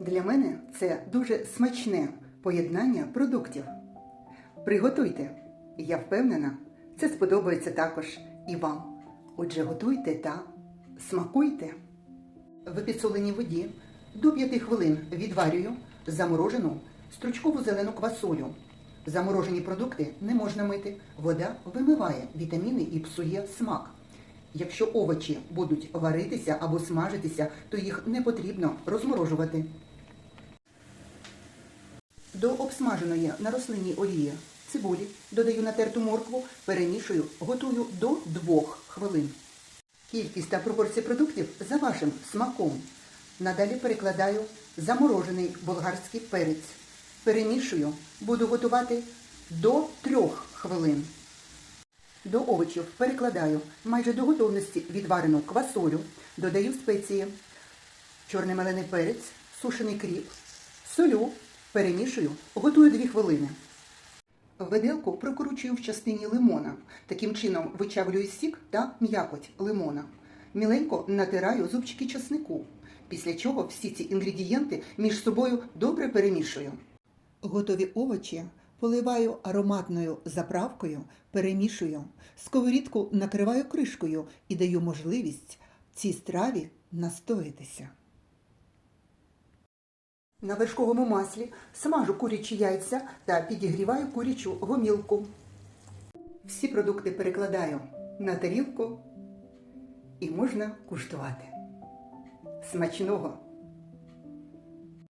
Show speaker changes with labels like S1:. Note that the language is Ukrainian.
S1: Для мене це дуже смачне поєднання продуктів. Приготуйте. Я впевнена, це сподобається також і вам. Отже, готуйте та смакуйте. В підсоленій воді до 5 хвилин відварюю заморожену стручкову зелену квасолю. Заморожені продукти не можна мити. Вода вимиває вітаміни і псує смак. Якщо овочі будуть варитися або смажитися, то їх не потрібно розморожувати. До обсмаженої на рослинній олії цибулі додаю натерту моркву, перемішую, готую до 2 хвилин. Кількість та пропорції продуктів за вашим смаком. Надалі перекладаю заморожений болгарський перець. Перемішую, буду готувати до 3 хвилин. До овочів перекладаю майже до готовності відварену квасолю, додаю спеції, чорний мелений перець, сушений кріп, солю, перемішую, готую 2 хвилини. Виделку прокручую в частині лимона. Таким чином вичавлюю сік та м'якоть лимона. Міленько натираю зубчики часнику, після чого всі ці інгредієнти між собою добре перемішую. Готові овочі поливаю ароматною заправкою, перемішую. Сковорідку накриваю кришкою і даю можливість цій страві настоїтися. На вершковому маслі смажу курячі яйця та підігріваю курячу гомілку. Всі продукти перекладаю на тарілку і можна куштувати. Смачного!